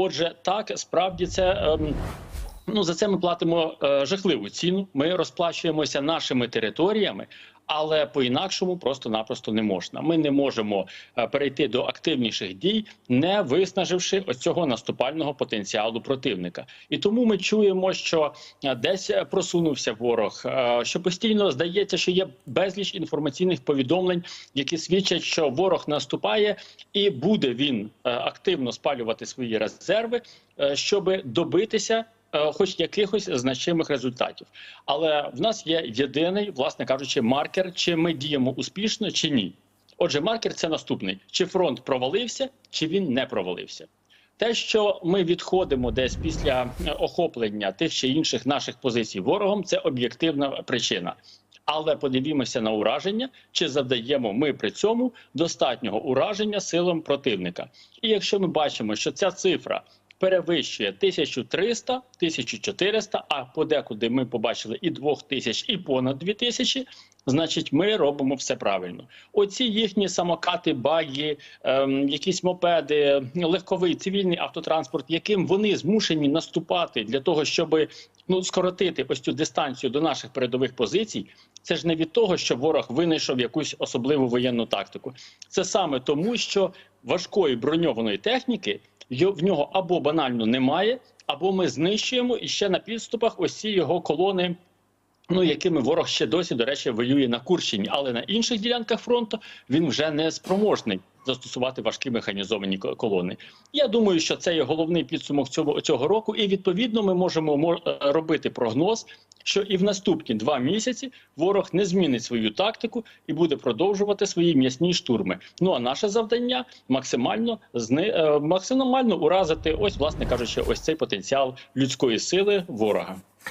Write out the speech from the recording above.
Отже, так справді це. ем, Ну, за це ми платимо е, жахливу ціну. Ми розплачуємося нашими територіями, але по-інакшому просто-напросто не можна. Ми не можемо е, перейти до активніших дій, не виснаживши ось цього наступального потенціалу противника. І тому ми чуємо, що е, десь е, просунувся ворог, що постійно здається, що є безліч інформаційних повідомлень, які свідчать, що ворог наступає, і буде він активно спалювати свої резерви, щоб добитися хоч якихось значимих результатів. Але в нас є єдиний, власне кажучи, маркер, чи ми діємо успішно, чи ні. Отже, маркер це наступний: чи фронт провалився, чи він не провалився. Те, що ми відходимо десь після е, охоплення тих чи інших наших позицій ворогом, це об'єктивна причина. Але подивімося на ураження, чи завдаємо ми при цьому достатнього ураження силам противника. І якщо ми бачимо, що ця цифра перевищує 1300, 1400, а подекуди ми побачили і 2000, і понад 2000, значить ми робимо все правильно. Оці їхні самокати, баги, ем, якісь мопеди, легковий цивільний автотранспорт, яким вони змушені наступати для того, щоб ну скоротити ось цю дистанцію до наших передових позицій. Це ж не від того, що ворог винайшов якусь особливу воєнну тактику. Це саме тому, що важкої броньованої техніки в нього або банально немає, або ми знищуємо і ще на підступах ось ці його колони. Ну, якими ворог ще досі, до речі, воює на Курщині, але на інших ділянках фронту він вже не спроможний застосувати важкі механізовані колони. Я думаю, що це є головний підсумок цього, цього року, і відповідно ми можемо мо- е, робити прогноз, що і в наступні два місяці ворог не змінить свою тактику і буде продовжувати свої м'ясні штурми. Ну а наше завдання максимально зни, е, максимально уразити, ось, власне кажучи, ось цей потенціал людської сили ворога.